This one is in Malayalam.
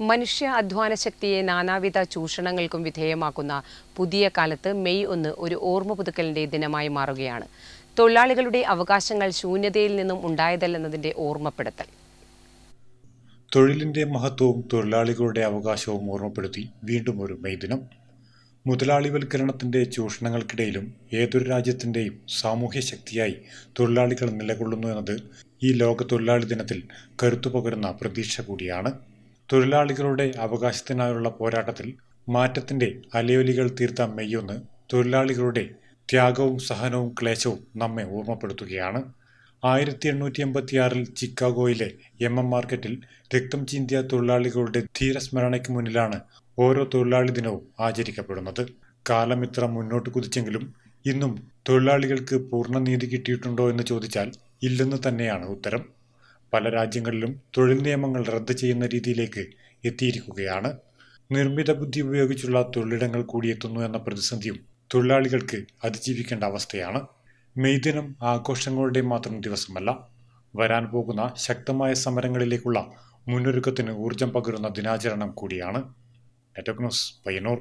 മനുഷ്യ അധ്വാന ശക്തിയെ നാനാവിധ ചൂഷണങ്ങൾക്കും വിധേയമാക്കുന്ന പുതിയ കാലത്ത് മെയ് ഒന്ന് ഒരു ഓർമ്മ പുതുക്കലിന്റെ ദിനമായി മാറുകയാണ്. തൊഴിലാളികളുടെ അവകാശങ്ങൾ ശൂന്യതയിൽ നിന്നും ഉണ്ടായതല്ലെന്നതിന്റെ ഓർമ്മപ്പെടുത്തൽ. തൊഴിലിന്റെ മഹത്വവും തൊഴിലാളികളുടെ അവകാശവും ഓർമ്മപ്പെടുത്തി വീണ്ടും ഒരു മെയ് ദിനം. മുതലാളിവൽക്കരണത്തിന്റെ ചൂഷണങ്ങൾക്കിടയിലും ഏതൊരു രാജ്യത്തിന്റെയും സാമൂഹ്യ ശക്തിയായി തൊഴിലാളികൾ നിലകൊള്ളുന്നു എന്നത് ഈ ലോക തൊഴിലാളി ദിനത്തിൽ കരുത്തു പകരുന്ന പ്രതീക്ഷ കൂടിയാണ്. തൊഴിലാളികളുടെ അവകാശത്തിനായുള്ള പോരാട്ടത്തിൽ മാറ്റത്തിന്റെ അലയൊലികൾ തീർത്ത മെയ്യൊന്ന് തൊഴിലാളികളുടെ ത്യാഗവും സഹനവും ക്ലേശവും നമ്മെ ഓർമ്മപ്പെടുത്തുകയാണ്. ആയിരത്തി എണ്ണൂറ്റി എൺപത്തിയാറിൽ ചിക്കാഗോയിലെ എം എം മാർക്കറ്റിൽ രക്തം ചിന്തിയ തൊഴിലാളികളുടെ ധീരസ്മരണയ്ക്ക് മുന്നിലാണ് ഓരോ തൊഴിലാളി ദിനവും ആചരിക്കപ്പെടുന്നത്. കാലം ഇത്ര മുന്നോട്ട് കുതിച്ചെങ്കിലും ഇന്നും തൊഴിലാളികൾക്ക് പൂർണ നീതി കിട്ടിയിട്ടുണ്ടോ എന്ന് ചോദിച്ചാൽ ഇല്ലെന്ന് തന്നെയാണ് ഉത്തരം. പല രാജ്യങ്ങളിലും തൊഴിൽ നിയമങ്ങൾ റദ്ദ് ചെയ്യുന്ന രീതിയിലേക്ക് എത്തിയിരിക്കുകയാണ്. നിർമ്മിത ബുദ്ധി ഉപയോഗിച്ചുള്ള തൊഴിലിടങ്ങൾ കൂടിയെത്തുന്നു എന്ന പ്രതിസന്ധിയും തൊഴിലാളികൾക്ക് അതിജീവിക്കേണ്ട അവസ്ഥയാണ്. മെയ് ദിനം ആഘോഷങ്ങളുടെ മാത്രം ദിവസമല്ല വരാൻ പോകുന്ന ശക്തമായ സമരങ്ങളിലേക്കുള്ള മുന്നൊരുക്കത്തിന് ഊർജം പകരുന്ന ദിനാചരണം കൂടിയാണ്. നെറ്റോക് പയ്യന്നൂർ